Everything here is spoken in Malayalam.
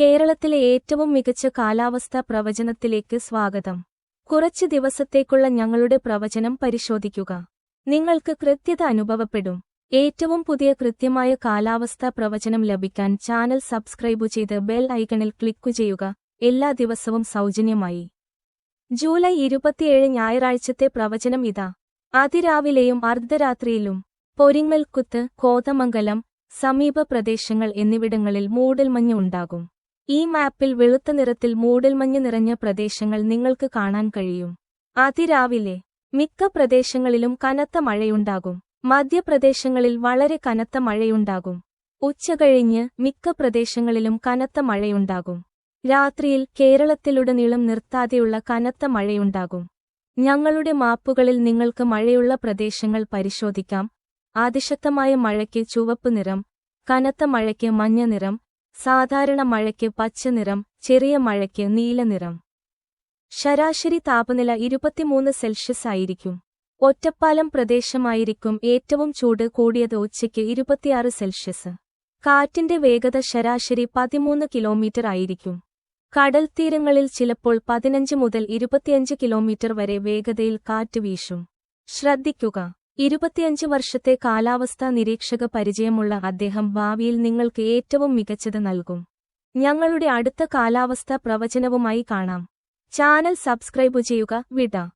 കേരളത്തിലെ ഏറ്റവും മികച്ച കാലാവസ്ഥാ പ്രവചനത്തിലേക്ക് സ്വാഗതം. കുറച്ച് ദിവസത്തേക്കുള്ള ഞങ്ങളുടെ പ്രവചനം പരിശോധിക്കുക. നിങ്ങൾക്ക് കൃത്യത അനുഭവപ്പെടും. ഏറ്റവും പുതിയ കൃത്യമായ കാലാവസ്ഥാ പ്രവചനം ലഭിക്കാൻ ചാനൽ സബ്സ്ക്രൈബ് ചെയ്ത് ബെൽ ഐക്കണിൽ ക്ലിക്കു ചെയ്യുക. എല്ലാ ദിവസവും സൗജന്യമായി. ജൂലൈ ഇരുപത്തിയേഴ് ഞായറാഴ്ചത്തെ പ്രവചനം ഇതാ. അതിരാവിലെയും അർദ്ധരാത്രിയിലും പൊരിങ്ങൽക്കുത്ത് കോതമംഗലം സമീപ പ്രദേശങ്ങൾ എന്നിവിടങ്ങളിൽ മൂടൽമഞ്ഞ് ഉണ്ടാകും. ഈ മാപ്പിൽ വെളുത്ത നിറത്തിൽ മൂടൽമഞ്ഞ് നിറഞ്ഞ പ്രദേശങ്ങൾ നിങ്ങൾക്ക് കാണാൻ കഴിയും. അതിരാവിലെ മിക്ക പ്രദേശങ്ങളിലും കനത്ത മഴയുണ്ടാകും. മധ്യപ്രദേശങ്ങളിൽ വളരെ കനത്ത മഴയുണ്ടാകും. ഉച്ചകഴിഞ്ഞ് മിക്ക പ്രദേശങ്ങളിലും കനത്ത മഴയുണ്ടാകും. രാത്രിയിൽ കേരളത്തിലുടനീളം നിർത്താതെയുള്ള കനത്ത മഴയുണ്ടാകും. ഞങ്ങളുടെ മാപ്പുകളിൽ നിങ്ങൾക്ക് മഴയുള്ള പ്രദേശങ്ങൾ പരിശോധിക്കാം. അതിശക്തമായ മഴയ്ക്ക് ചുവപ്പ് നിറം കനത്ത മഴയ്ക്ക് മഞ്ഞ നിറം സാധാരണ മഴയ്ക്ക് പച്ച നിറം ചെറിയ മഴയ്ക്ക് നീലനിറം ശരാശരി താപനില ഇരുപത്തിമൂന്ന് സെൽഷ്യസ് ആയിരിക്കും. ഒറ്റപ്പാലം പ്രദേശമായിരിക്കും ഏറ്റവും ചൂട് കൂടിയത് ഉച്ചയ്ക്ക് ഇരുപത്തിയാറ് സെൽഷ്യസ്. കാറ്റിന്റെ വേഗത ശരാശരി പതിമൂന്ന് കിലോമീറ്റർ ആയിരിക്കും. കടൽ തീരങ്ങളിൽ ചിലപ്പോൾ പതിനഞ്ച് മുതൽ ഇരുപത്തിയഞ്ച് കിലോമീറ്റർ വരെ വേഗതയിൽ കാറ്റ് വീശും. ശ്രദ്ധിക്കുക. ഇരുപത്തിയഞ്ച് വർഷത്തെ കാലാവസ്ഥാ നിരീക്ഷക പരിചയമുള്ള അദ്ദേഹം ഭാവിയിൽ നിങ്ങൾക്ക് ഏറ്റവും മികച്ചത് നൽകും. ഞങ്ങളുടെ അടുത്ത കാലാവസ്ഥാ പ്രവചനവുമായി കാണാം. ചാനൽ സബ്സ്ക്രൈബ് ചെയ്യുക വിട.